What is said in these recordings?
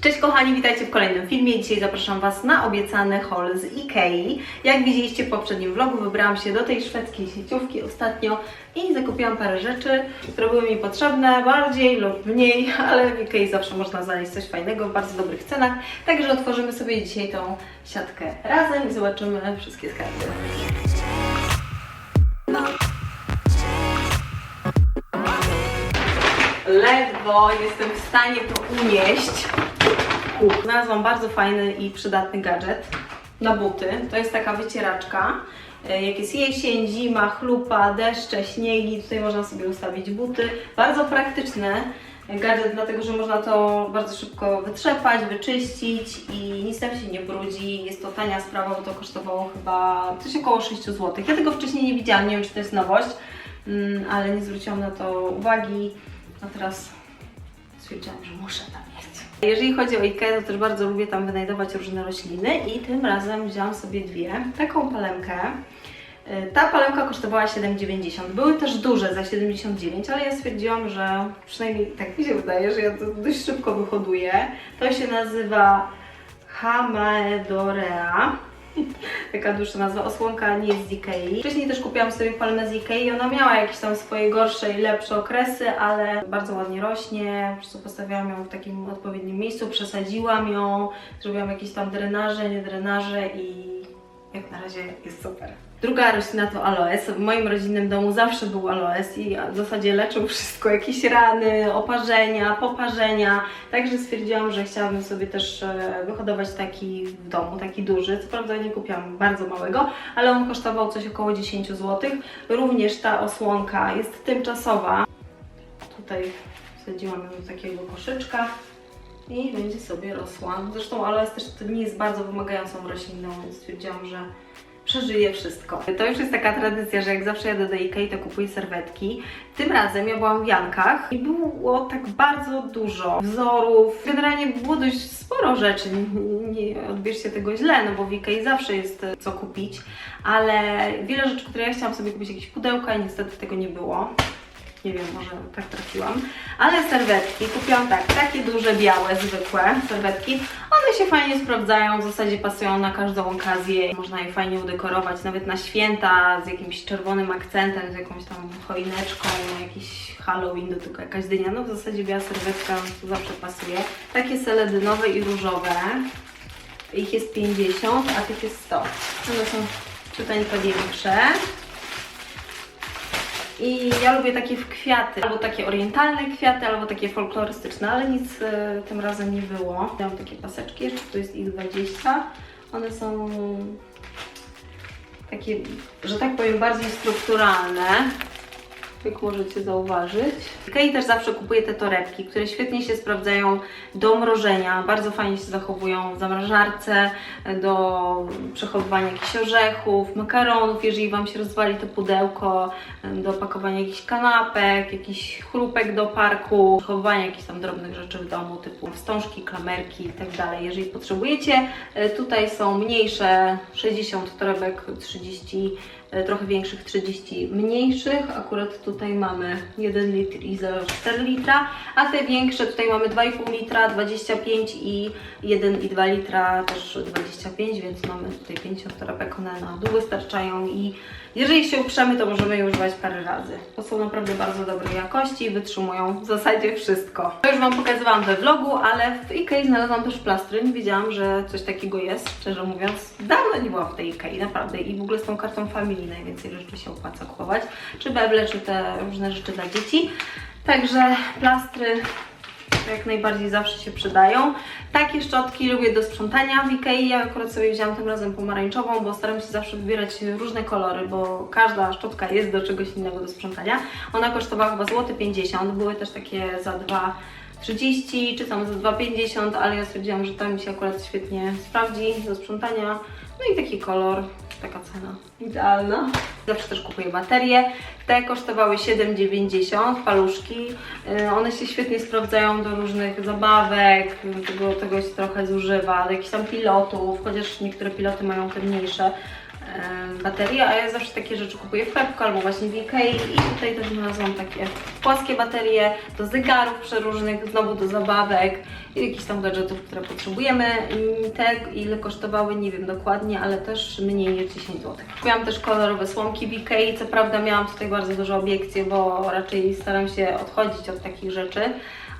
Cześć kochani, witajcie w kolejnym filmie. Dzisiaj zapraszam Was na obiecany haul z Ikei. Jak widzieliście w poprzednim vlogu, wybrałam się do tej szwedzkiej sieciówki ostatnio i zakupiłam parę rzeczy, które były mi potrzebne bardziej lub mniej, ale w Ikei zawsze można znaleźć coś fajnego w bardzo dobrych cenach. Także otworzymy sobie dzisiaj tą siatkę razem i zobaczymy wszystkie skarby. Ledwo jestem w stanie to unieść. Kup. Znalazłam bardzo fajny i przydatny gadżet na buty. To jest taka wycieraczka. E, Jak jest jesień, zima, chlupa, deszcze, śniegi, tutaj można sobie ustawić buty. Bardzo praktyczny gadżet, dlatego że można to bardzo szybko wytrzepać, wyczyścić i nic tam się nie brudzi. Jest to tania sprawa, bo to kosztowało chyba coś około 6 zł. Ja tego wcześniej nie widziałam, nie wiem czy to jest nowość, mm, ale nie zwróciłam na to uwagi. A teraz stwierdziłam, że muszę tam. Jeżeli chodzi o IKEA, to też bardzo lubię tam wynajdować różne rośliny i tym razem wzięłam sobie dwie. Taką palemkę. Y, Ta palemka kosztowała 7,90. Były też duże za 79, ale ja stwierdziłam, że przynajmniej tak mi się wydaje, że ja to dość szybko wyhoduję. To się nazywa Hamaedorea. Taka dłuższa nazwa, osłonka nie jest z Ikei. Wcześniej też kupiłam sobie palmę z Ikei i ona miała jakieś tam swoje gorsze i lepsze okresy, ale bardzo ładnie rośnie. Po prostu postawiłam ją w takim odpowiednim miejscu, przesadziłam ją, zrobiłam jakieś tam drenaże, nie drenaże i jak na razie jest super. Druga roślina to aloes. W moim rodzinnym domu zawsze był aloes i w zasadzie leczył wszystko, jakieś rany, oparzenia, poparzenia. Także stwierdziłam, że chciałabym sobie też e, wyhodować taki w domu, taki duży. Co prawda nie kupiłam bardzo małego, ale on kosztował coś około 10 zł. Również ta osłonka jest tymczasowa. Tutaj wsadziłam ją do takiego koszyczka i będzie sobie rosła. Zresztą aloes też to nie jest bardzo wymagającą rośliną, więc stwierdziłam, że przeżyje wszystko. To już jest taka tradycja, że jak zawsze jadę do Ikei, to kupuję serwetki. Tym razem ja byłam w Jankach i było tak bardzo dużo wzorów. Generalnie było dość sporo rzeczy, nie odbierzcie tego źle, no bo w Ikei zawsze jest e, co kupić, ale wiele rzeczy, które ja chciałam sobie kupić, jakieś pudełka i niestety tego nie było. Nie wiem, może tak trafiłam. Ale serwetki kupiłam tak, takie duże, białe, zwykłe serwetki. One się fajnie sprawdzają, w zasadzie pasują na każdą okazję. Można je fajnie udekorować, nawet na święta z jakimś czerwonym akcentem, z jakąś tam choineczką, jakiś Halloween, do tylko jakaś dynia. No w zasadzie biała serwetka zawsze pasuje. Takie seledynowe i różowe. Ich jest 50, a tych jest 100. One są ciuteńko większe. I ja lubię takie w kwiaty, albo takie orientalne kwiaty, albo takie folklorystyczne, ale nic e, tym razem nie było. Miałam takie paseczki, jeszcze tu jest ich 20. One są takie, że tak powiem, bardziej strukturalne. Jak możecie zauważyć. Ikei też zawsze kupuję te torebki, które świetnie się sprawdzają do mrożenia. Bardzo fajnie się zachowują w zamrażarce, do przechowywania jakichś orzechów, makaronów, jeżeli Wam się rozwali to pudełko, do pakowania jakichś kanapek, jakiś chrupek do parku, przechowywania jakichś tam drobnych rzeczy w domu, typu wstążki, klamerki i tak. Jeżeli potrzebujecie, e, tutaj są mniejsze 60 torebek, 30 e, trochę większych 30 mniejszych. Akurat tutaj mamy 1 litr i 0,4 litra, a te większe tutaj mamy 2,5 litra, 25 i 1,2 litra też 25, więc mamy tutaj 50 torebek, one na długo starczają i jeżeli się uprzemy, to możemy je używać parę razy. To są naprawdę bardzo dobrej jakości i wytrzymują w zasadzie wszystko. To już Wam pokazywałam we vlogu, ale w Ikei znalazłam też plastry. Nie wiedziałam, że coś takiego jest, szczerze mówiąc. Dawno nie byłam w tej Ikei, naprawdę. I w ogóle z tą kartą familii najwięcej rzeczy się opłaca kupować. Czy beble, czy te różne rzeczy dla dzieci. Także plastry jak najbardziej zawsze się przydają. Takie szczotki lubię do sprzątania w Ikei. Ja akurat sobie wzięłam tym razem pomarańczową, bo staram się zawsze wybierać różne kolory, bo każda szczotka jest do czegoś innego do sprzątania. Ona kosztowała chyba złoty 50, były też takie za 2,30 czy tam za 2,50, ale ja stwierdziłam, że ta mi się akurat świetnie sprawdzi do sprzątania. No i taki kolor, taka cena idealna. Zawsze też kupuję baterie. Te kosztowały 7,90 paluszki. Yy, One się świetnie sprawdzają do różnych zabawek, tego, tego się trochę zużywa, do jakichś tam pilotów, chociaż niektóre piloty mają te mniejsze. Baterie, a ja zawsze takie rzeczy kupuję w Pepko albo właśnie w Ikei i tutaj też znalazłam takie płaskie baterie do zegarów przeróżnych, znowu do zabawek i jakichś tam gadżetów, które potrzebujemy. I Te ile kosztowały, nie wiem dokładnie, ale też mniej niż 10 zł. Kupiłam też kolorowe słomki w Ikei, co prawda miałam tutaj bardzo dużo obiekcji, bo raczej staram się odchodzić od takich rzeczy,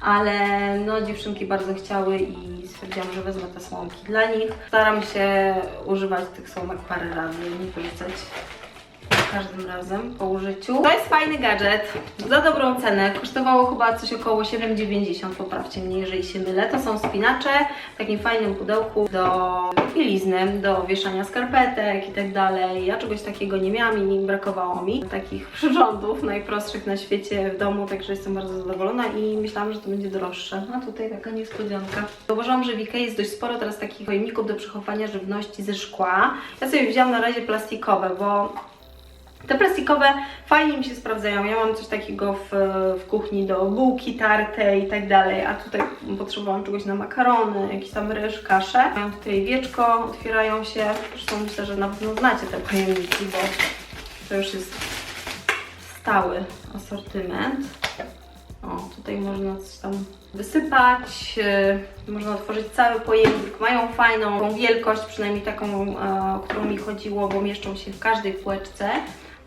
ale no dziewczynki bardzo chciały i stwierdziłam, że wezmę te słomki dla nich. Staram się używać tych słomek parę razy, nie wyrzucać każdym razem po użyciu. To jest fajny gadżet, za dobrą cenę. Kosztowało chyba coś około 7,90, poprawcie mnie, jeżeli się mylę. To są spinacze w takim fajnym pudełku do bielizny, do wieszania skarpetek i tak dalej. Ja czegoś takiego nie miałam i brakowało mi takich przyrządów najprostszych na świecie w domu, także jestem bardzo zadowolona i myślałam, że to będzie droższe. A tutaj taka niespodzianka. Zauważyłam, że w Ikei jest dość sporo teraz takich pojemników do przechowywania żywności ze szkła. Ja sobie wzięłam na razie plastikowe, bo te plastikowe fajnie mi się sprawdzają. Ja mam coś takiego w, w kuchni do bułki tartej i tak dalej, a tutaj potrzebowałam czegoś na makarony, jakiś tam ryż, kaszę. Mam tutaj wieczko, otwierają się. Zresztą myślę, że na pewno znacie te pojemniki, bo to już jest stały asortyment. O, tutaj można coś tam wysypać, yy, można otworzyć cały pojemnik. Mają fajną wielkość, przynajmniej taką, e, o którą mi chodziło, bo mieszczą się w każdej półeczce,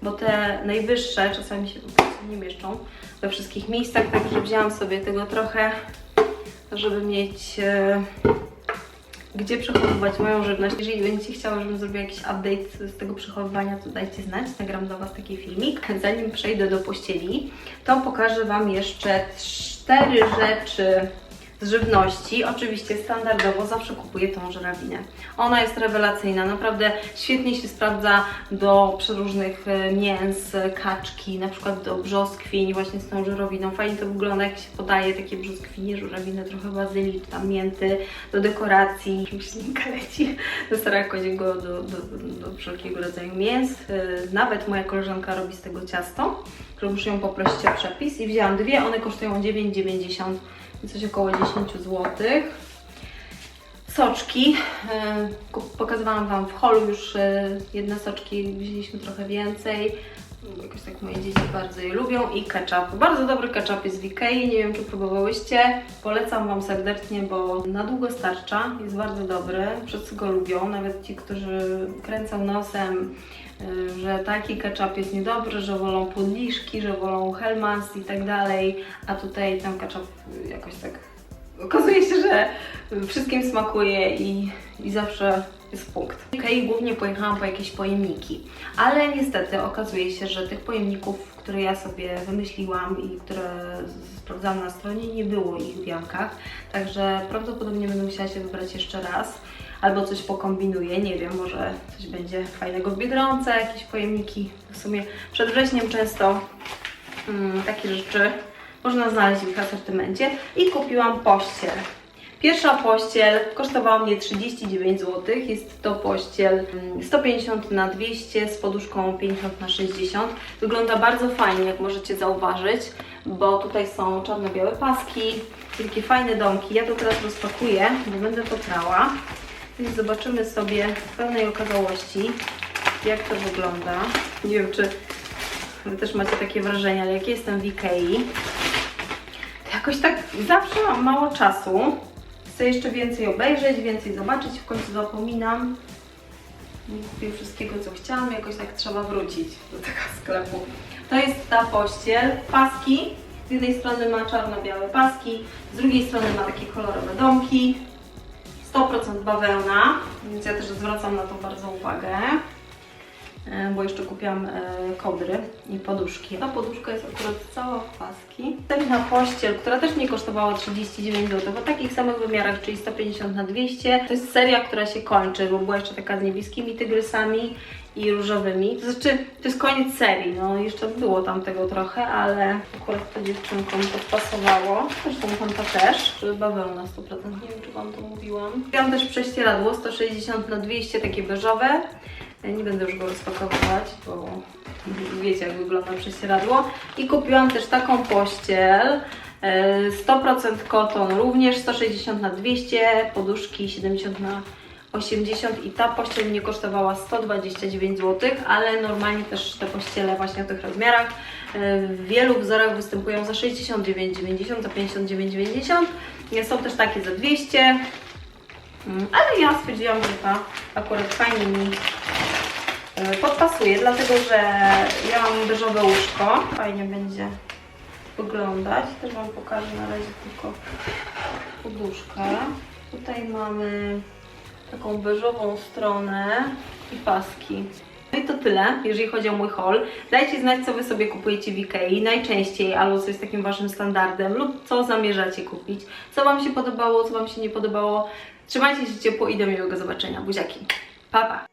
bo te najwyższe czasami się po prostu nie mieszczą we wszystkich miejscach, także wzięłam sobie tego trochę, żeby mieć e, gdzie przechowywać moją żywność. Jeżeli będziecie chciały, żebym zrobiła jakiś update z tego przechowywania, to dajcie znać. Nagram dla Was taki filmik. Zanim przejdę do pościeli, to pokażę Wam jeszcze cztery rzeczy z żywności. Oczywiście standardowo zawsze kupuję tą żurawinę. Ona jest rewelacyjna, naprawdę świetnie się sprawdza do przeróżnych e, mięs, kaczki, na przykład do brzoskwiń właśnie z tą żurawiną. Fajnie to wygląda, jak się podaje takie brzoskwinie, żurawiny, trochę bazylii, czy tam mięty do dekoracji. Ślinka leci do koziego, do, do, do wszelkiego rodzaju mięs. E, Nawet moja koleżanka robi z tego ciasto, które muszę ją poprosić o przepis i wzięłam dwie, one kosztują 9,90 coś około 10 zł. Soczki. e, Pokazywałam Wam w holu już e, jedne soczki, wzięliśmy trochę więcej. Jakoś tak moje dzieci bardzo je lubią. I ketchup. Bardzo dobry ketchup jest w Ikei, nie wiem czy próbowałyście. Polecam Wam serdecznie, bo na długo starcza. Jest bardzo dobry. Wszyscy go lubią, nawet ci, którzy kręcą nosem, y, że taki ketchup jest niedobry, że wolą podliszki, że wolą Hellmann's i tak dalej, a tutaj ten ketchup jakoś tak okazuje się, że wszystkim smakuje i, i zawsze jest punkt. Głównie pojechałam po jakieś pojemniki, ale niestety okazuje się, że tych pojemników, które ja sobie wymyśliłam i które sprawdzałam na stronie, nie było ich w Jankach, także prawdopodobnie będę musiała się wybrać jeszcze raz albo coś pokombinuję, nie wiem, może coś będzie fajnego w Biedronce, jakieś pojemniki. W sumie przed wrześniem często mm, takie rzeczy można znaleźć w ich asortymencie i kupiłam pościel. Pierwsza pościel kosztowała mnie 39 zł. Jest to pościel mm, 150 na 200 z poduszką 50 na 60. Wygląda bardzo fajnie, jak możecie zauważyć, bo tutaj są czarno-białe paski, takie fajne domki. Ja to teraz rozpakuję, bo będę to prała. Więc zobaczymy sobie w pełnej okazałości, jak to wygląda. Nie wiem, czy Wy też macie takie wrażenie, ale jak jestem w Ikei, to jakoś tak zawsze mam mało czasu. Chcę jeszcze więcej obejrzeć, więcej zobaczyć, w końcu zapominam. Nie kupię wszystkiego, co chciałam, jakoś tak trzeba wrócić do tego sklepu. To jest ta pościel. Paski. Z jednej strony ma czarno-białe paski, z drugiej strony ma takie kolorowe domki. 100% bawełna, więc ja też zwracam na to bardzo uwagę. E, bo jeszcze kupiłam e, kodry i poduszki. Ta poduszka jest akurat cała w paski. Następna pościel, która też nie kosztowała 39 zł, w takich samych wymiarach, czyli 150 na 200. To jest seria, która się kończy, bo była jeszcze taka z niebieskimi tygrysami i różowymi. To znaczy, to jest koniec serii, no jeszcze było tam tego trochę, ale akurat to dziewczynkom podpasowało. Zresztą tamta też, bawełna 100%, nie wiem czy Wam to mówiłam. Kupiłam też prześcieradło 160 na 200, takie beżowe. Nie będę już go rozpakowywać, bo wiecie jak wygląda prześcieradło. I kupiłam też taką pościel. e, 100% koton również, 160 na 200, poduszki 70 na 80 i ta pościel mnie kosztowała 129 zł, ale normalnie też te pościele właśnie o tych rozmiarach e, w wielu wzorach występują za 69,90, za 59,90. Są też takie za 200, Mm, ale ja stwierdziłam, że ta akurat fajnie mi e, podpasuje, dlatego że ja mam beżowe łóżko. Fajnie będzie wyglądać. Też Wam pokażę na razie tylko poduszkę. Tutaj mamy taką beżową stronę i paski. No i to tyle, jeżeli chodzi o mój haul. Dajcie znać, co Wy sobie kupujecie w Ikei najczęściej, albo co jest takim Waszym standardem, lub co zamierzacie kupić. Co Wam się podobało, co Wam się nie podobało. Trzymajcie się ciepło i do miłego zobaczenia. Buziaki. Pa, pa!